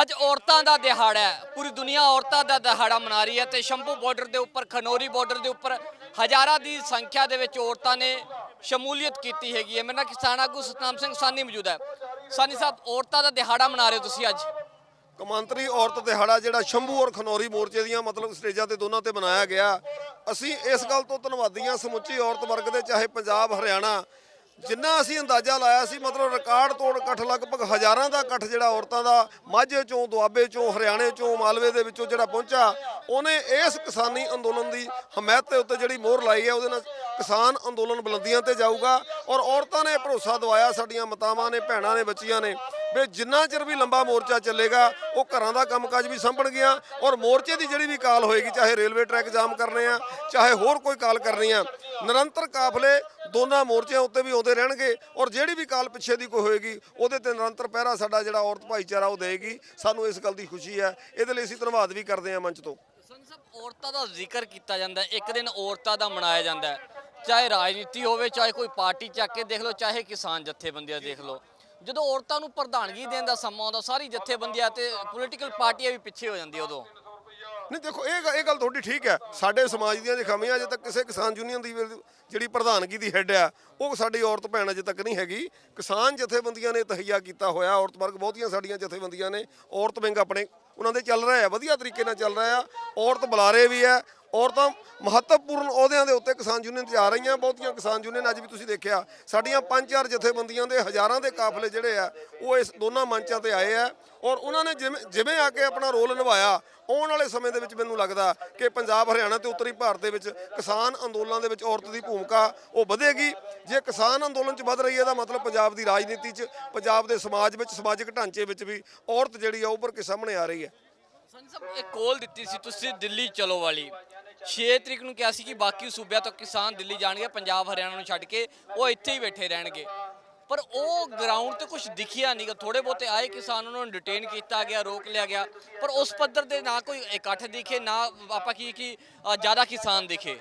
ਅੱਜ ਔਰਤਾਂ ਦਾ ਦਿਹਾੜਾ ਹੈ। ਪੂਰੀ ਦੁਨੀਆ ਔਰਤਾਂ ਦਾ ਦਿਹਾੜਾ ਮਨਾ ਰਹੀ ਹੈ ਤੇ ਸ਼ੰਭੂ ਬਾਰਡਰ ਦੇ ਉੱਪਰ, ਖਨੌਰੀ ਬਾਰਡਰ ਦੇ ਉੱਪਰ ਹਜ਼ਾਰਾਂ ਦੀ ਸੰਖਿਆ ਦੇ ਵਿੱਚ ਔਰਤਾਂ ਨੇ ਸ਼ਮੂਲੀਅਤ ਕੀਤੀ ਹੈਗੀ ਹੈ। ਮੇਰੇ ਨਾਲ ਕਿਸਾਨ ਆਗੂ ਸਤਨਾਮ ਸਿੰਘ ਸਾਨੀ ਮੌਜੂਦ ਹੈ। ਸਾਨੀ ਸਾਹਿਬ, ਔਰਤਾਂ ਦਾ ਦਿਹਾੜਾ ਮਨਾ ਰਹੇ ਹੋ ਤੁਸੀਂ ਅੱਜ? ਕਮਾਂਤਰੀ ਔਰਤ ਦਿਹਾੜਾ ਜਿਹੜਾ ਸ਼ੰਭੂ ਔਰ ਖਨੌਰੀ ਮੋਰਚੇ ਦੀਆਂ ਮਤਲਬ ਸਟੇਜਾਂ ਤੇ ਦੋਨਾਂ ਤੇ ਮਨਾਇਆ ਗਿਆ। ਅਸੀਂ ਇਸ ਗੱਲ ਤੋਂ ਧੰਨਵਾਦੀ ਹਾਂ ਸਮੁੱਚੀ ਔਰਤ ਵਰਗ ਦੇ, ਚਾਹੇ ਪੰਜਾਬ, ਹਰਿਆਣਾ ਜਿੰਨਾ ਅਸੀਂ ਅੰਦਾਜ਼ਾ ਲਾਇਆ ਸੀ, ਮਤਲਬ ਰਿਕਾਰਡ ਤੋੜ ਇਕੱਠ ਲਗਭਗ ਹਜ਼ਾਰਾਂ ਦਾ ਇਕੱਠ ਜਿਹੜਾ ਔਰਤਾਂ ਦਾ, ਮਾਝੇ ਚੋਂ, ਦੁਆਬੇ ਚੋਂ, ਹਰਿਆਣੇ ਚੋਂ, ਮਾਲਵੇ ਦੇ ਵਿੱਚੋਂ ਜਿਹੜਾ ਪਹੁੰਚਾ, ਉਹਨੇ ਇਸ ਕਿਸਾਨੀ ਅੰਦੋਲਨ ਦੀ ਹਮਾਇਤ ਦੇ ਉੱਤੇ ਜਿਹੜੀ ਮੋਹਰ ਲਾਈ ਹੈ, ਉਹਦੇ ਨਾਲ ਕਿਸਾਨ ਅੰਦੋਲਨ ਬੁਲੰਦੀਆਂ ਤੇ ਜਾਊਗਾ ਔਰ ਔਰਤਾਂ ਨੇ ਭਰੋਸਾ ਦਵਾਇਆ, ਸਾਡੀਆਂ ਮਾਤਾਵਾਂ ਨੇ, ਭੈਣਾਂ ਨੇ, ਬੱਚੀਆਂ ਨੇ। ਵੀ ਜਿੰਨਾ ਚਿਰ ਵੀ ਲੰਬਾ ਮੋਰਚਾ ਚੱਲੇਗਾ, ਉਹ ਘਰਾਂ ਦਾ ਕੰਮਕਾਜ ਵੀ ਸੰਭਣਗੀਆਂ ਔਰ ਮੋਰਚੇ ਦੀ ਜਿਹੜੀ ਵੀ ਕਾਲ ਹੋਏਗੀ, ਚਾਹੇ ਰੇਲਵੇ ਟਰੈਕ ਜਾਮ ਕਰਨੇ ਆ, ਚਾਹੇ ਹੋਰ ਕੋਈ ਕਾਲ ਕਰਨੀ ਆ, ਨਿਰੰਤਰ ਕਾਫਲੇ ਦੋਨਾਂ ਮੋਰਚਿਆਂ ਉੱਤੇ ਵੀ ਆਉਂਦੇ ਰਹਿਣਗੇ ਔਰ ਜਿਹੜੀ ਵੀ ਕਾਲ ਪਿੱਛੇ ਦੀ ਕੋਈ ਹੋਏਗੀ, ਉਹਦੇ ਤੇ ਨਿਰੰਤਰ ਪਹਿਰਾ ਸਾਡਾ ਜਿਹੜਾ ਔਰਤ ਭਾਈਚਾਰਾ ਉਹ ਦੇਗੀ ਸਾਨੂੰ ਇਸ ਗੱਲ ਦੀ ਖੁਸ਼ੀ ਹੈ। ਇਹਦੇ ਲਈ ਅਸੀਂ ਧੰਨਵਾਦ ਵੀ ਕਰਦੇ ਹਾਂ ਮੰਚ ਤੋਂ। ਸੰਨੀ ਔਰਤਾਂ ਦਾ ਜ਼ਿਕਰ ਕੀਤਾ ਜਾਂਦਾ ਇੱਕ ਦਿਨ ਔਰਤਾਂ ਦਾ ਮਨਾਇਆ ਜਾਂਦਾ ਚਾਹੇ ਰਾਜਨੀਤੀ ਹੋਵੇ, ਚਾਹੇ ਕੋਈ ਪਾਰਟੀ ਚੱਕ ਕੇ ਦੇਖ ਲਓ, ਚਾਹੇ ਕਿਸਾਨ ਜਥੇਬੰਦੀਆਂ ਦੇਖ ਲਓ। ਜਦੋਂ ਔਰਤਾਂ ਨੂੰ ਪ੍ਰਧਾਨਗੀ ਦੇਣ ਦਾ ਸਮਾਂ ਆਉਂਦਾ, ਸਾਰੀ ਜਥੇਬੰਦੀਆਂ ਤੇ ਪੋਲੀਟੀਕਲ ਪਾਰਟੀਆਂ ਵੀ ਪਿੱਛੇ ਹੋ ਜਾਂਦੀਆਂ ਉਦੋਂ। ਨਹੀਂ, ਦੇਖੋ, ਇਹ ਗ- ਇਹ ਗੱਲ ਤੁਹਾਡੀ ਠੀਕ ਹੈ। ਸਾਡੇ ਸਮਾਜ ਦੀਆਂ ਜੇ ਖਾਮੀਆਂ ਅਜੇ ਤੱਕ ਕਿਸੇ ਕਿਸਾਨ ਯੂਨੀਅਨ ਦੀ ਵੀ, ਜਿਹੜੀ ਪ੍ਰਧਾਨਗੀ ਦੀ ਹੈੱਡ ਆ, ਉਹ ਸਾਡੀ ਔਰਤ ਭੈਣ ਅਜੇ ਤੱਕ ਨਹੀਂ ਹੈਗੀ। ਕਿਸਾਨ ਜਥੇਬੰਦੀਆਂ ਨੇ ਤਹਈਆ ਕੀਤਾ ਹੋਇਆ, ਔਰਤ ਵਰਗ ਬਹੁਤੀਆਂ ਸਾਡੀਆਂ ਜਥੇਬੰਦੀਆਂ ਨੇ। ਔਰਤ ਵਿੰਗ ਆਪਣੇ ਉਹਨਾਂ ਦੇ ਚੱਲ ਰਿਹਾ ਹੈ ਵਧੀਆ ਤਰੀਕੇ ਨਾਲ ਚੱਲ ਰਿਹਾ ਆ। ਔਰਤ ਬੁਲਾਰੇ ਵੀ ਹੈ ਔਰਤਾਂ ਮਹੱਤਵਪੂਰਨ ਅਹੁਦਿਆਂ ਦੇ ਉੱਤੇ ਕਿਸਾਨ ਯੂਨੀਅਨ 'ਚ ਆ ਰਹੀਆਂ, ਬਹੁਤੀਆਂ ਕਿਸਾਨ ਯੂਨੀਅਨ ਅੱਜ ਵੀ ਤੁਸੀਂ ਦੇਖਿਆ, ਸਾਡੀਆਂ ਪੰਜ ਚਾਰ ਜਥੇਬੰਦੀਆਂ ਦੇ ਹਜ਼ਾਰਾਂ ਦੇ ਕਾਫਲੇ ਜਿਹੜੇ ਆ, ਉਹ ਇਸ ਦੋਨਾਂ ਮੰਚਾਂ ਤੇ ਆਏ ਆ। ਔਰ ਉਹਨਾਂ ਨੇ ਜਿਵੇਂ ਜਿਵੇਂ ਆ ਕੇ ਆਪਣਾ ਰੋਲ ਨਿਭਾਇਆ, ਆਉਣ ਵਾਲੇ ਸਮੇਂ ਦੇ ਵਿੱਚ ਮੈਨੂੰ ਲੱਗਦਾ ਕਿ ਪੰਜਾਬ, ਹਰਿਆਣਾ ਤੇ ਉੱਤਰੀ ਭਾਰਤ ਦੇ ਵਿੱਚ ਕਿਸਾਨ ਅੰਦੋਲਨਾਂ ਦੇ ਵਿੱਚ ਔਰਤ ਦੀ ਭੂਮਿਕਾ ਉਹ ਵਧੇਗੀ। ਜੇ ਕਿਸਾਨ ਅੰਦੋਲਨ 'ਚ ਵਧ ਰਹੀ ਹੈ ਤਾਂ ਮਤਲਬ ਪੰਜਾਬ ਦੀ ਰਾਜਨੀਤੀ 'ਚ, ਪੰਜਾਬ ਦੇ ਸਮਾਜ ਵਿੱਚ, ਸਮਾਜਿਕ ਢਾਂਚੇ ਵਿੱਚ ਵੀ ਔਰਤ ਜਿਹੜੀ ਆ ਉੱਭਰ ਕੇ ਸਾਹਮਣੇ ਆ ਰਹੀ ਹੈ। ਸੰਨੀ ਸਾਹਿਬ, ਇੱਕ ਕੋਲ ਦਿੱਤੀ ਸੀ ਤੁਸੀਂ ਦਿੱਲੀ ਚਲੋ ਵਾਲੀ। 6 ਤਰੀਕ ਨੂੰ ਕਿਹਾ ਸੀ ਕਿ ਬਾਕੀ ਸੂਬਿਆਂ ਤੋਂ ਕਿਸਾਨ ਦਿੱਲੀ ਜਾਣਗੇ, ਪੰਜਾਬ, ਹਰਿਆਣਾ ਨੂੰ ਛੱਡ ਕੇ, ਉਹ ਇੱਥੇ ਹੀ ਬੈਠੇ ਰਹਿਣਗੇ। ਪਰ ਉਹ ਗਰਾਊਂਡ ਤੇ ਕੁਝ ਦਿਖਿਆ ਨਹੀਂਗਾ ਥੋੜੇ ਬਹੁਤੇ ਆਏ ਕਿਸਾਨ, ਉਹਨਾਂ ਨੂੰ ਡਿਟੇਨ ਕੀਤਾ ਗਿਆ, ਰੋਕ ਲਿਆ ਗਿਆ। ਪਰ ਉਸ ਪੱਧਰ ਦੇ ਨਾ ਕੋਈ ਇਕੱਠ ਦਿਖੇ, ਨਾ ਆਪਾਂ ਕੀ ਕਿ ਜ਼ਿਆਦਾ ਕਿਸਾਨ ਦਿਖੇ।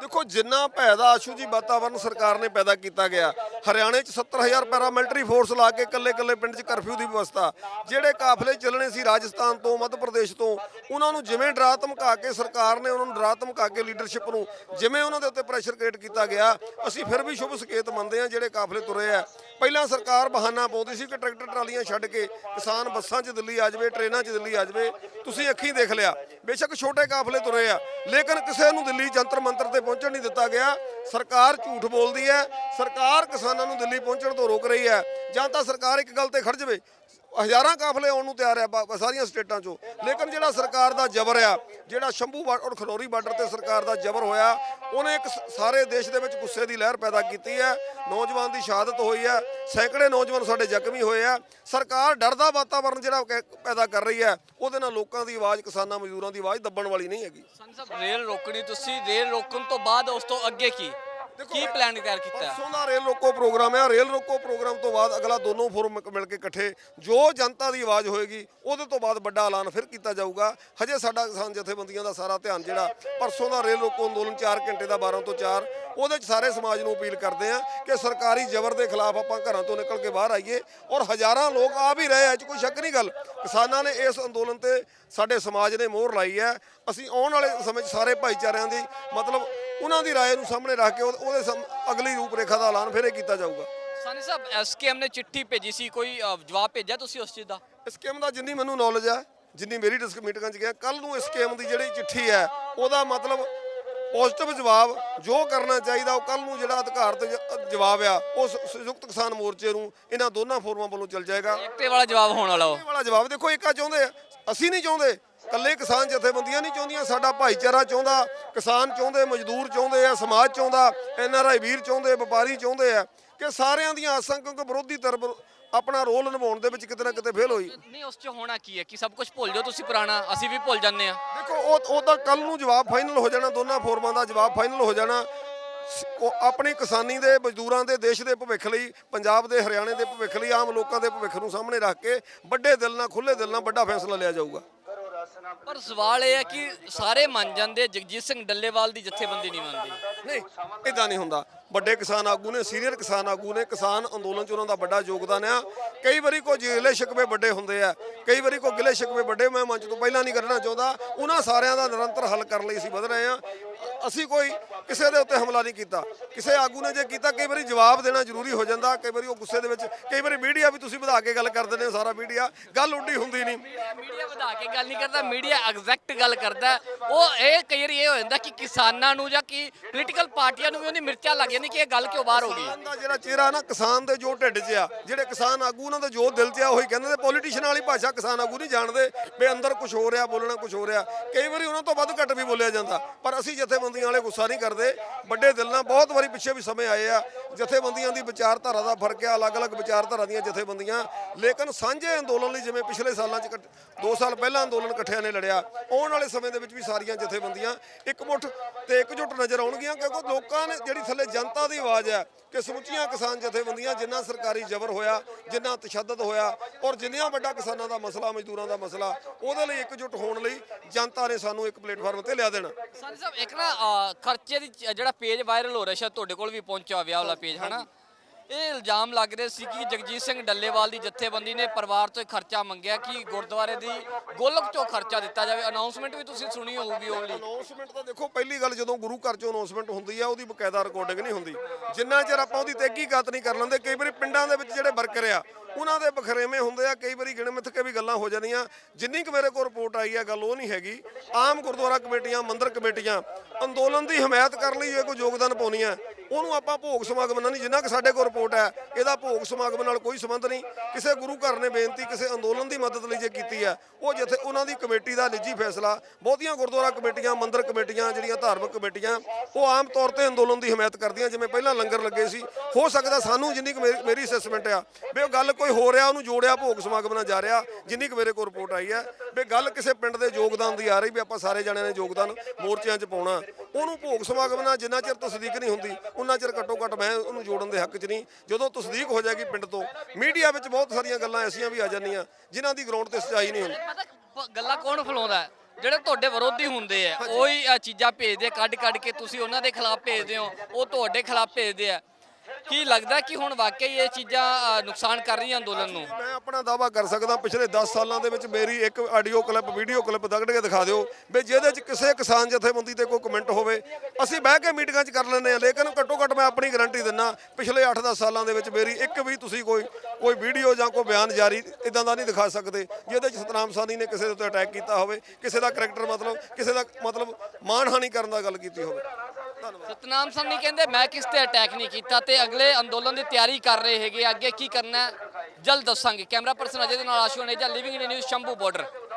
ਦੇਖੋ, ਜਿੰਨਾ ਭੈ ਦਾ ਆਸ਼ੂ ਜੀ ਵਾਤਾਵਰਨ ਸਰਕਾਰ ਨੇ ਪੈਦਾ ਕੀਤਾ ਗਿਆ, ਹਰਿਆਣੇ 'ਚ 70000 ਪੈਰਾਮਿਲਟਰੀ ਫੋਰਸ ਲਾ ਕੇ ਕੱਲੇ-ਕੱਲੇ ਪਿੰਡ 'ਚ ਕਰਫਿਊ ਦੀ ਵਿਵਸਥਾ, ਜਿਹੜੇ ਕਾਫਲੇ ਚੱਲਣੇ ਸੀ ਰਾਜਸਥਾਨ ਤੋਂ, ਮੱਧ ਪ੍ਰਦੇਸ਼ ਤੋਂ, ਉਹਨਾਂ ਨੂੰ ਜਿਵੇਂ ਡਰਾ ਧਮਕਾ ਕੇ ਸਰਕਾਰ ਨੇ ਉਹਨਾਂ ਨੂੰ ਡਰਾ ਧਮਕਾ ਕੇ ਲੀਡਰਸ਼ਿਪ ਨੂੰ, ਜਿਵੇਂ ਉਹਨਾਂ ਦੇ ਉੱਤੇ ਪ੍ਰੈਸ਼ਰ ਕ੍ਰੀਏਟ ਕੀਤਾ ਗਿਆ, ਅਸੀਂ ਫਿਰ ਵੀ ਸ਼ੁਭ ਸੰਕੇਤ ਮੰਨਦੇ ਹਾਂ ਜਿਹੜੇ ਕਾਫਲੇ ਤੁਰੇ ਆ। ਪਹਿਲਾਂ ਸਰਕਾਰ ਬਹਾਨਾ ਪਾਉਂਦੀ ਸੀ ਕਿ ਟਰੈਕਟਰ ਟਰਾਲੀਆਂ ਛੱਡ ਕੇ ਕਿਸਾਨ ਬੱਸਾਂ 'ਚ ਦਿੱਲੀ ਆ ਜਾਵੇ, ਟ੍ਰੇਨਾਂ 'ਚ ਦਿੱਲੀ ਆ ਜਾਵੇ। ਤੁਸੀਂ ਅੱਖੀਂ ਦੇਖ ਲਿਆ, ਬੇਸ਼ੱਕ ਛੋਟੇ ਕਾਫਲੇ ਤੁਰੇ ਆ, ਲੇਕਿਨ ਕਿਸੇ ਨੂੰ ਦਿੱਲੀ ਜੰਤਰ ਮੰਤਰ ਤੇ ਪਹੁੰਚਣ ਨਹੀਂ ਦਿੱਤਾ ਗਿਆ। ਸਰਕਾਰ ਝੂਠ ਬੋਲਦੀ ਹੈ। ਸਰਕਾਰ ਕਿਸਾਨਾਂ ਨੂੰ ਦਿੱਲੀ ਪਹੁੰਚਣ ਤੋਂ ਰੋਕ ਰਹੀ ਹੈ। ਜਾਂ ਤਾਂ ਸਰਕਾਰ ਇੱਕ ਗੱਲ ਤੇ ਖੜ ਜਾਵੇ। ਹਜ਼ਾਰਾਂ ਕਾਫਲੇ ਆਉਣ ਨੂੰ ਤਿਆਰ ਆ ਬ- ਸਾਰੀਆਂ ਸਟੇਟਾਂ 'ਚੋਂ। ਲੇਕਿਨ ਜਿਹੜਾ ਸਰਕਾਰ ਦਾ ਜ਼ਬਰ ਆ, ਜਿਹੜਾ ਸ਼ੰਭੂ ਬਾ- ਔਰ ਖਨੌਰੀ ਬਾਰਡਰ ਤੇ ਸਰਕਾਰ ਦਾ ਜ਼ਬਰ ਹੋਇਆ, ਉਹਨੇ ਇੱਕ ਸਾਰੇ ਦੇਸ਼ ਦੇ ਵਿੱਚ ਗੁੱਸੇ ਦੀ ਲਹਿਰ ਪੈਦਾ ਕੀਤੀ ਹੈ। ਨੌਜਵਾਨ ਦੀ ਸ਼ਹਾਦਤ ਹੋਈ ਹੈ। ਸੈਂਕੜੇ ਨੌਜਵਾਨ ਸਾਡੇ ਜ਼ਖਮੀ ਹੋਏ ਆ। ਸਰਕਾਰ ਡਰ ਦਾ ਵਾਤਾਵਰਣ ਜਿਹੜਾ ਕਹਿ- ਪੈਦਾ ਕਰ ਰਹੀ ਹੈ, ਉਹਦੇ ਨਾਲ ਲੋਕਾਂ ਦੀ ਆਵਾਜ਼, ਕਿਸਾਨਾਂ ਮਜ਼ਦੂਰਾਂ ਦੀ ਆਵਾਜ਼ ਦੱਬਣ ਵਾਲੀ ਨਹੀਂ ਹੈਗੀ। ਸੰਨੀ ਰੇਲ ਰੋਕਣੀ ਤੁਸੀਂ, ਰੇਲ ਰੋਕਣ ਤੋਂ ਬਾਅਦ ਉਸ ਤੋਂ ਅੱਗੇ ਕੀ? ਕੀ ਪਲਾਨ ਤਿਆਰ ਕੀਤਾ? ਪਰਸੋਂ ਦਾ ਰੇਲ ਰੋਕੋ ਪ੍ਰੋਗਰਾਮ ਹੈ। ਰੇਲ ਰੋਕੋ ਪ੍ਰੋਗਰਾਮ ਤੋਂ ਬਾਅਦ ਅਗਲਾ ਦੋਨੋਂ ਫੋਰਮ ਮਿਲ- ਕੇ ਇਕੱਠੇ। ਜੋ ਜਨਤਾ ਦੀ ਆਵਾਜ਼ ਹੋਏਗੀ ਉਹਦੇ ਤੋਂ ਬਾਅਦ ਵੱਡਾ ਐਲਾਨ ਫਿਰ ਕੀਤਾ ਜਾਊਗਾ। ਹਜੇ ਸਾਡਾ ਕਿਸਾਨ ਜਥੇਬੰਦੀਆਂ ਦਾ ਸਾਰਾ ਧਿਆਨ ਜਿਹੜਾ ਪਰਸੋਂ ਦਾ ਰੇਲ ਰੋਕੋ ਅੰਦੋਲਨ 4 ਘੰਟੇ ਦਾ 12 ਤੋਂ 4 ਉਹਦੇ 'ਚ ਸਾਰੇ ਸਮਾਜ ਨੂੰ ਅਪੀਲ ਕਰਦੇ ਆ ਕਿ ਸਰਕਾਰੀ ਜ਼ਬਰ ਦੇ ਖਿਲਾਫ ਆਪਾਂ ਘਰਾਂ ਤੋਂ ਨਿਕਲ ਕੇ ਬਾਹਰ ਆਈਏ ਔਰ ਹਜ਼ਾਰਾਂ ਲੋਕ ਆ ਵੀ ਰਹੇ ਆ ਇਹ 'ਚ ਕੋਈ ਸ਼ੱਕ ਨਹੀਂ ਗੱਲ। ਕਿਸਾਨਾਂ ਨੇ ਇਸ ਅੰਦੋਲਨ ਤੇ ਸਾਡੇ ਸਮਾਜ ਨੇ ਮੋਹਰ ਲਾਈ ਹੈ। ਅਸੀਂ ਆਉਣ ਵਾਲੇ ਸਮੇਂ 'ਚ ਸਾਰੇ ਭਾਈਚਾਰਿਆਂ ਦੀ ਮਤਲਬ ਉਹਨਾਂ ਦੀ ਰਾਏ ਨੂੰ ਸਾਹਮਣੇ ਰੱਖ ਕੇ ਉਹਦੇ ਅਗਲੀ ਰੂਪਰੇਖਾ ਦਾ ਐਲਾਨ ਫਿਰ ਇਹ ਕੀਤਾ ਜਾਊਗਾ। ਸਾਨੀ ਸਾਹਿਬ ਐਸਕੇਐਮ ਨੇ ਚਿੱਠੀ ਭੇਜੀ ਸੀ ਕੋਈ ਜਵਾਬ ਭੇਜਿਆ ਤੁਸੀਂ ਉਸ ਚੀਜ਼ ਦਾ? ਐਸਕੇਐਮ ਦਾ ਜਿੰਨੀ ਮੈਨੂੰ ਨੌਲੇਜ ਹੈ ਜਿੰਨੀ ਮੇਰੀ ਡਿਸਕ ਮੀਟਿੰਗਾਂ 'ਚ ਗਿਆ ਕੱਲ ਨੂੰ ਐਸਕੇਐਮ ਦੀ ਜਿਹੜੀ ਚਿੱਠੀ ਹੈ ਉਹਦਾ ਮਤਲਬ ਪੋਜ਼ਿਟਿਵ ਜਵਾਬ ਜੋ ਕਰਨਾ ਚਾਹੀਦਾ ਉਹ ਕੱਲ ਨੂੰ ਜਿਹੜਾ ਅਧਿਕਾਰ ਤੇ ਜਵਾਬ ਆ ਉਹ ਸੰਯੁਕਤ ਕਿਸਾਨ ਮੋਰਚੇ ਨੂੰ ਇਹਨਾਂ ਦੋਨਾਂ ਫੋਰਮਾਂ ਵੱਲੋਂ ਚੱਲ ਜਾਏਗਾ। ਇੱਕਤੇ ਵਾਲਾ ਜਵਾਬ ਹੋਣ ਵਾਲਾ ਉਹ। ਵਾਲਾ ਜਵਾਬ ਦੇਖੋ ਇੱਕਾ ਚਾਹੁੰਦੇ ਆ ਅਸੀਂ ਨਹੀਂ ਚਾਹੁੰਦੇ ਕੱਲੇ ਕਿਸਾਨ ਜਥੇਬੰਦੀਆਂ ਨਹੀਂ ਚਾਹੁੰਦੀਆਂ ਸਾਡਾ ਭਾਈਚਾਰਾ ਚਾਹੁੰਦਾ ਕਿਸਾਨ ਚਾਹੁੰਦੇ ਮਜ਼ਦੂਰ ਚਾਹੁੰਦੇ ਆ ਸਮਾਜ ਚਾਹੁੰਦਾ ਐਨਆਰਆਈ ਵੀਰ ਚਾਹੁੰਦੇ ਵਪਾਰੀ ਚਾਹੁੰਦੇ ਆ ਕਿ ਸਾਰਿਆਂ ਦੀਆਂ ਆਸਾਂ ਕਿਉਂਕਿ ਵਿਰੋਧੀ ਧਿਰ ਆਪਣਾ ਰੋਲ ਨਿਭਾਉਣ ਦੇ ਵਿੱਚ ਕਿਤੇ ਨਾ ਕਿਤੇ ਫੇਲ ਹੋਈ। ਨਹੀਂ ਉਸ 'ਚ ਹੋਣਾ ਕੀ ਹੈ? ਕਿ ਸਭ ਕੁਝ ਭੁੱਲ ਜਾਓ ਤੁਸੀਂ ਪੁਰਾਣਾ? ਅਸੀਂ ਵੀ ਭੁੱਲ ਜਾਂਦੇ ਆ ਦੇਖੋ ਉਹ ਉਹ ਤਾਂ ਕੱਲ ਨੂੰ ਜਵਾਬ ਫਾਈਨਲ ਹੋ ਜਾਣਾ ਦੋਨਾਂ ਫੋਰਮਾਂ ਦਾ ਜਵਾਬ ਫਾਈਨਲ ਹੋ ਜਾਣਾ। ਆਪਣੀ ਕਿਸਾਨੀ ਦੇ ਮਜ਼ਦੂਰਾਂ ਦੇ ਦੇਸ਼ ਦੇ ਭਵਿੱਖ ਲਈ ਪੰਜਾਬ ਦੇ ਹਰਿਆਣੇ ਦੇ ਭਵਿੱਖ ਲਈ ਆਮ ਲੋਕਾਂ ਦੇ ਭਵਿੱਖ ਨੂੰ ਸਾਹਮਣੇ ਰੱਖ ਕੇ ਵੱਡੇ ਦਿਲ ਨਾਲ ਖੁੱਲੇ ਦਿਲ ਨਾਲ ਵੱਡਾ ਫੈਸਲਾ ਲਿਆ ਜਾਊਗਾ। ਪਰ ਸਵਾਲ ਇਹ ਹੈ ਕਿ ਸਾਰੇ ਮੰਨ ਜਾਂਦੇ ਜਗਜੀਤ ਸਿੰਘ ਡੱਲੇਵਾਲ ਦੀ ਜਥੇਬੰਦੀ ਨਹੀਂ ਮੰਨਦੀ। ਨਹੀਂ ਇਦਾਂ ਨਹੀਂ ਹੁੰਦਾ। ਵੱਡੇ ਕਿਸਾਨ ਆਗੂ ਨੇ, ਸੀਨੀਅਰ ਕਿਸਾਨ ਆਗੂ ਨੇ, ਕਿਸਾਨ ਅੰਦੋਲਨ 'ਚ ਉਹਨਾਂ ਦਾ ਵੱਡਾ ਯੋਗਦਾਨ ਆ। ਕਈ ਵਾਰੀ ਕੋਈ ਗਿਲੇ ਸ਼ਿਕਵੇ ਵੱਡੇ ਹੁੰਦੇ ਆ, ਕਈ ਵਾਰੀ ਕੋਈ ਗਿਲੇ ਸ਼ਿਕਵੇ ਵੱਡੇ। ਮੈਂ ਮੰਚ ਤੋਂ ਪਹਿਲਾਂ ਨਹੀਂ ਕੱਢਣਾ ਚਾਹੁੰਦਾ। ਉਹਨਾਂ ਸਾਰਿਆਂ ਦਾ ਨਿਰੰਤਰ ਹੱਲ ਕਰਨ ਲਈ ਅਸੀਂ ਵਧ ਰਹੇ ਆ ਅਸੀਂ ਕੋਈ ਕਿਸੇ ਦੇ ਉੱਤੇ ਹਮਲਾ ਨਹੀਂ ਕੀਤਾ। ਕਿਸੇ ਆਗੂ ਨੇ ਜੇ ਕੀਤਾ ਕਈ ਵਾਰੀ ਜਵਾਬ ਦੇਣਾ ਜ਼ਰੂਰੀ ਹੋ ਜਾਂਦਾ। ਕਈ ਵਾਰੀ ਉਹ ਗੁੱਸੇ ਦੇ ਵਿੱਚ ਕਈ ਵਾਰੀ ਮੀਡੀਆ ਵੀ ਤੁਸੀਂ ਵਧਾ ਕੇ ਗੱਲ ਕਰ ਦਿੰਦੇ ਹੋ ਸਾਰਾ ਮੀਡੀਆ। ਗੱਲ ਉੱਡੀ ਹੁੰਦੀ ਨਹੀਂ। ਮੀਡੀਆ ਵਧਾ ਕੇ ਗੱਲ ਨਹੀਂ ਕਰਦਾ ਮੀਡੀਆ ਐਗਜ਼ੈਕਟ ਗੱਲ ਕਰਦਾ। ਉਹ ਇਹ ਕਈ ਵਾਰੀ ਇਹ ਹੋ ਜਾਂਦਾ ਕਿ ਕਿਸਾਨਾਂ ਨੂੰ ਜਾਂ ਕਿ ਪੋਲੀਟੀਕਲ ਪਾਰਟੀਆਂ ਨੂੰ ਵੀ ਉਹਦੀ ਮਿਰਚਾਂ ਲੱਗ ਜਾਂਦੀ ਕਿ ਇਹ ਗੱਲ ਕਿਉਂ ਬਾਹਰ ਹੋ ਗਈ। ਕਿਸਾਨ ਦਾ ਜਿਹੜਾ ਚਿਹਰਾ ਨਾ ਕਿਸਾਨ ਦੇ ਜੋ ਢਿੱਡ 'ਚ ਆ ਜਿਹੜੇ ਕਿਸਾਨ ਆਗੂ ਉਹਨਾਂ ਦੇ ਜੋ ਦਿਲ 'ਚ ਆ ਉਹੀ ਕਹਿੰਦੇ ਨੇ ਪੋਲੀਟੀਸ਼ੀਅਨ ਵਾਲੀ ਭਾਸ਼ਾ ਕਿਸਾਨ ਆਗੂ ਨਹੀਂ ਜਾਣਦੇ ਵੀ ਅੰਦਰ ਕੁਝ ਹੋ ਰਿਹਾ ਬੋਲਣਾ ਕੁਝ ਹੋ ਰਿਹਾ। ਕਈ ਵਾਰੀ ਉਹਨਾਂ ਤੋਂ ਵੱਧ ਘੱਟ ਵੀ ਬੋਲਿਆ ਜਾਂਦਾ ਪਰ ਅਸੀਂ ਜਥੇਬੰਦੀਆਂ ਵਾਲੇ ਗੁੱਸਾ ਨਹੀਂ ਕਰਦੇ। ਵੱਡੇ ਦਿਲ ਨਾਲ ਬਹੁਤ ਵਾਰੀ ਪਿੱਛੇ ਵੀ ਸਮੇਂ ਆਏ ਆ। ਜਥੇਬੰਦੀਆਂ ਦੀ ਵਿਚਾਰਧਾਰਾ ਦਾ ਫ਼ਰਕ ਆ, ਅਲੱਗ-ਅਲੱਗ ਵਿਚਾਰਧਾਰਾ ਦੀਆਂ ਜਥੇਬੰਦੀਆਂ। ਲੇਕਿਨ ਸਾਂਝੇ ਅੰਦੋਲਨ ਲਈ ਜਿਵੇਂ ਪਿਛਲੇ ਸਾਲਾਂ 'ਚ 2 ਸਾਲ ਪਹਿਲਾਂ ਅੰਦੋਲਨ ਇਕੱਠਿਆਂ ਨੇ ਲੜਿਆ, ਆਉਣ ਵਾਲੇ ਸਮੇਂ ਦੇ ਵਿੱਚ ਵੀ ਸਾਰੀਆਂ ਜਥੇਬੰਦੀਆਂ ਇਕਮੁੱਠ ਤੇ ਇਕਜੁੱਟ ਨਜ਼ਰ ਆਉਣਗੀਆਂ ਕਿਉਂਕਿ ਲੋਕਾਂ ਨੇ ਜਿਹੜੀ ਥੱਲੇ ਜਨਤਾ ਦੀ ਆਵਾਜ਼ ਹੈ ਕਿ ਸਮੁੱਚੀਆਂ ਕਿਸਾਨ ਜਥੇਬੰਦੀਆਂ ਜਿੰਨਾ ਸਰਕਾਰੀ ਜ਼ਬਰ ਹੋਇਆ, ਜਿੰਨਾ ਤਸ਼ੱਦਦ ਹੋਇਆ ਔਰ ਜਿੰਨਾ ਵੱਡਾ ਕਿਸਾਨਾਂ ਦਾ ਮਸਲਾ, ਮਜ਼ਦੂਰਾਂ ਦਾ ਮਸਲਾ, ਉਹਦੇ ਲਈ ਇਕਜੁੱਟ ਹੋਣ ਲਈ ਜਨਤਾ ਨੇ ਸਾਨੂੰ ਇੱਕ ਪਲੇਟਫਾਰਮ ਤੇ ਲਿਆ ਦੇਣਾ। ਸੰਨੀ ਸਾਹਿਬ, ਇੱਕ ਨਾ ਖਰਚੇ ਜਿਹੜਾ ਪੇਜ ਵਾਇਰਲ ਹੋ ਰਿਹਾ ਸ਼ਾਇਦ ਤੁਹਾਡੇ ਕੋਲ ਵੀ ਪਹੁੰਚਿਆ ਵਿਆਹ ਵਾਲਾ ਪੇਜ ਹਨਾ? ਇਹ ਇਲਜ਼ਾਮ ਲੱਗ ਰਹੇ ਸੀ ਕਿ ਜਗਜੀਤ ਸਿੰਘ ਡੱਲੇਵਾਲ ਦੀ ਜਥੇਬੰਦੀ ਨੇ ਪਰਿਵਾਰ ਤੋਂ ਇੱਕ ਖਰਚਾ ਮੰਗਿਆ ਕਿ ਗੁਰਦੁਆਰੇ ਦੀ ਗੋਲਕ ਤੋਂ ਖਰਚਾ ਦਿੱਤਾ ਜਾਵੇ। ਅਨਾਉਂਸਮੈਂਟ ਵੀ ਤੁਸੀਂ ਸੁਣੀ ਹੋਊਗੀ ਓਨਲੀ ਅਨਾਉਂਸਮੈਂਟ ਤਾਂ ਦੇਖੋ, ਪਹਿਲੀ ਗੱਲ ਜਦੋਂ ਗੁਰੂ ਘਰ ਚੋਂ ਅਨਾਉਂਸਮੈਂਟ ਹੁੰਦੀ ਆ, ਉਹਦੀ ਬਕਾਇਦਾ ਰਿਕਾਰਡਿੰਗ ਨਹੀਂ ਹੁੰਦੀ। ਜਿੰਨਾ ਚਿਰ ਆਪਾਂ ਉਹਦੀ ਤਹਿਕੀਕਾਤ ਨਹੀਂ ਕਰ ਲੈਂਦੇ, ਕਈ ਵਾਰੀ ਪਿੰਡਾਂ ਦੇ ਵਿੱਚ ਜਿਹੜੇ ਵਰਕਰ ਆ, ਉਹਨਾਂ ਦੇ ਬਖਰੇਵੇਂ ਹੁੰਦੇ ਆ, ਕਈ ਵਾਰੀ ਗਿਣ ਮਿੱਥ ਕੇ ਵੀ ਗੱਲਾਂ ਹੋ ਜਾਂਦੀਆਂ। ਜਿੰਨੀ ਕੁ ਮੇਰੇ ਕੋਲ ਰਿਪੋਰਟ ਆਈ ਆ, ਗੱਲ ਉਹ ਨਹੀਂ ਹੈਗੀ। ਆਮ ਗੁਰਦੁਆਰਾ ਕਮੇਟੀਆਂ, ਮੰਦਰ ਕਮੇਟੀਆਂ ਅੰਦੋਲਨ ਦੀ ਹਮਾਇਤ ਕਰਨ ਲਈ ਇਹ ਕੋਈ ਯੋਗਦਾਨ ਪਾਉਣੀਆਂ ਉਹਨੂੰ ਆਪਾਂ ਭੋਗ ਸਮਾਗਮ ਨਾਲ ਨਹੀਂ ਜਿੰਨਾ ਕਿ ਸਾਡੇ ਕੋਲ ਰਿਪੋਰਟ ਹੈ, ਇਹਦਾ ਭੋਗ ਸਮਾਗਮ ਨਾਲ ਕੋਈ ਸੰਬੰਧ ਨਹੀਂ। ਕਿਸੇ ਗੁਰੂ ਘਰ ਨੇ ਬੇਨਤੀ, ਕਿਸੇ ਅੰਦੋਲਨ ਦੀ ਮਦਦ ਲਈ ਜੇ ਕੀਤੀ ਹੈ, ਉਹ ਜਿੱਥੇ ਉਹਨਾਂ ਦੀ ਕਮੇਟੀ ਦਾ ਨਿੱਜੀ ਫੈਸਲਾ, ਬਹੁਤੀਆਂ ਗੁਰਦੁਆਰਾ ਕਮੇਟੀਆਂ, ਮੰਦਿਰ ਕਮੇਟੀਆਂ, ਜਿਹੜੀਆਂ ਧਾਰਮਿਕ ਕਮੇਟੀਆਂ, ਉਹ ਆਮ ਤੌਰ ਤੇ ਅੰਦੋਲਨ ਦੀ ਹਮਾਇਤ ਕਰਦੀਆਂ, ਜਿਵੇਂ ਪਹਿਲਾਂ ਲੰਗਰ ਲੱਗੇ ਸੀ। ਹੋ ਸਕਦਾ ਸਾਨੂੰ ਜਿੰਨੀ ਕੁ ਮੇਰੀ- ਮੇਰੀ ਅਸੈਸਮੈਂਟ ਆ, ਵੀ ਉਹ ਗੱਲ ਕੋਈ ਹੋ ਰਿਹਾ ਉਹਨੂੰ ਜੋੜਿਆ, ਭੋਗ ਸਮਾਗਮ ਨਾਲ ਜਾ ਰਿਹਾ, ਜਿੰਨੀ ਕੁ ਮੇਰੇ ਕੋਲ ਰਿਪੋਰਟ ਆਈ ਹੈ, ਵੀ ਗੱਲ ਕਿਸੇ ਪਿੰਡ ਦੇ ਯੋਗਦਾਨ ਦੀ ਆ ਰਹੀ, ਵੀ ਆਪਾਂ ਸਾਰੇ ਜਣਿਆਂ ਨੇ ਯੋਗਦਾਨ ਮੋਰਚਿਆਂ 'ਚ ਪਾਉਣਾ। ਉਹਨੂੰ ਭੋਗ ਸਮਾਗਮ ਨਾਲ ਜਿੰਨਾ ਚਿਰ ਤਸਦੀਕ ਨਹੀਂ ਹੁੰਦੀ ਉਹਨਾਂ ਚਿਰ ਘੱਟੋ ਘੱਟ ਮੈਂ ਉਹਨੂੰ ਜੋੜਨ ਦੇ ਹੱਕ 'ਚ ਨਹੀਂ। ਜਦੋਂ ਤਸਦੀਕ ਹੋ ਜਾਏਗੀ ਪਿੰਡ ਤੋਂ ਮੀਡੀਆ ਵਿੱਚ ਬਹੁਤ ਸਾਰੀਆਂ ਗੱਲਾਂ ਐਸੀਆਂ ਵੀ ਆ ਜਾਂਦੀਆਂ ਜਿਨ੍ਹਾਂ ਦੀ ਗਰਾਊਂਡ ਤੇ ਸਚਾਈ ਨਹੀਂ ਹੁੰਦੀ। ਪਤਾ ਗੱਲਾਂ ਕੌਣ ਫਲਾਉਂਦਾ ਹੈ? ਜਿਹੜੇ ਤੁਹਾਡੇ ਵਿਰੋਧੀ ਹੁੰਦੇ ਆ ਉਹੀ ਇਹ ਚੀਜ਼ਾਂ ਭੇਜਦੇ ਕੱਢ ਕੱਢ ਕੇ ਤੁਸੀਂ ਉਹਨਾਂ ਦੇ ਖਿਲਾਫ ਭੇਜਦੇ ਹੋ ਉਹ ਤੁਹਾਡੇ ਖਿਲਾਫ ਭੇਜਦੇ ਆ। ਕੀ ਲੱਗਦਾ ਕਿ ਹੁਣ ਵਾਕਈ ਇਹ ਚੀਜ਼ਾਂ ਨੁਕਸਾਨ ਕਰ ਰਹੀਆਂ ਅੰਦੋਲਨ ਨੂੰ? ਮੈਂ ਆਪਣਾ ਦਾਵਾ ਕਰ ਸਕਦਾ, ਪਿਛਲੇ 10 ਸਾਲਾਂ ਦੇ ਵਿੱਚ ਮੇਰੀ ਇੱਕ ਆਡੀਓ ਕਲਿੱਪ, ਵੀਡੀਓ ਕਲਿੱਪ ਦਗੜ ਕੇ ਦਿਖਾ ਦਿਓ ਵੀ ਜਿਹਦੇ 'ਚ ਕਿਸੇ ਕਿਸਾਨ ਜਥੇਬੰਦੀ ਤੇ ਕੋਈ ਕਮੈਂਟ ਹੋਵੇ। ਅਸੀਂ ਬਹਿ ਕੇ ਮੀਟਿੰਗਾਂ 'ਚ ਕਰ ਲੈਂਦੇ ਆ ਲੇਕਿਨ ਘੱਟੋ ਘੱਟ ਮੈਂ ਆਪਣੀ ਗਾਰੰਟੀ ਦਿੰਨਾ, ਪਿਛਲੇ 8-10 ਸਾਲਾਂ ਦੇ ਵਿੱਚ ਮੇਰੀ ਇੱਕ ਵੀ ਤੁਸੀਂ ਕੋਈ ਕੋਈ ਵੀਡੀਓ ਜਾਂ ਕੋਈ ਬਿਆਨ ਜਾਰੀ ਇਦਾਂ ਦਾ ਨਹੀਂ ਦਿਖਾ ਸਕਦੇ, ਜਿਹਦੇ 'ਚ ਸਤਨਾਮ ਸਾਨੀ ਨੇ ਕਿਸੇ ਦੇ ਉੱਤੇ ਅਟੈਕ ਕੀਤਾ ਹੋਵੇ, ਕਿਸੇ ਦਾ ਕਰੈਕਟਰ ਮਤਲਬ, ਕਿਸੇ ਦਾ ਮਤਲਬ ਮਾਨਹਾਨੀ ਕਰਨ ਦਾ ਗੱਲ ਕੀਤੀ ਹੋਵੇ। ਸਤਨਾਮ ਸਤਨਾਮ ਸੰਨੀ ਕਹਿੰਦੇ, ਮੈਂ ਕਿਸ ਤੇ ਅਟੈਕ ਨਹੀਂ ਕੀਤਾ ਤੇ ਅਗਲੇ ਅੰਦੋਲਨ ਦੀ ਤਿਆਰੀ ਕਰ ਰਹੇ ਹੈਗੇ ਅੱਗੇ ਕੀ ਕਰਨਾ ਜਲਦ ਦੱਸਾਂਗੇ। ਕੈਮਰਾ ਪਰਸਨ ਅਜੇ ਦੇ ਨਾਲ Ashu Neja living India news Shambhu border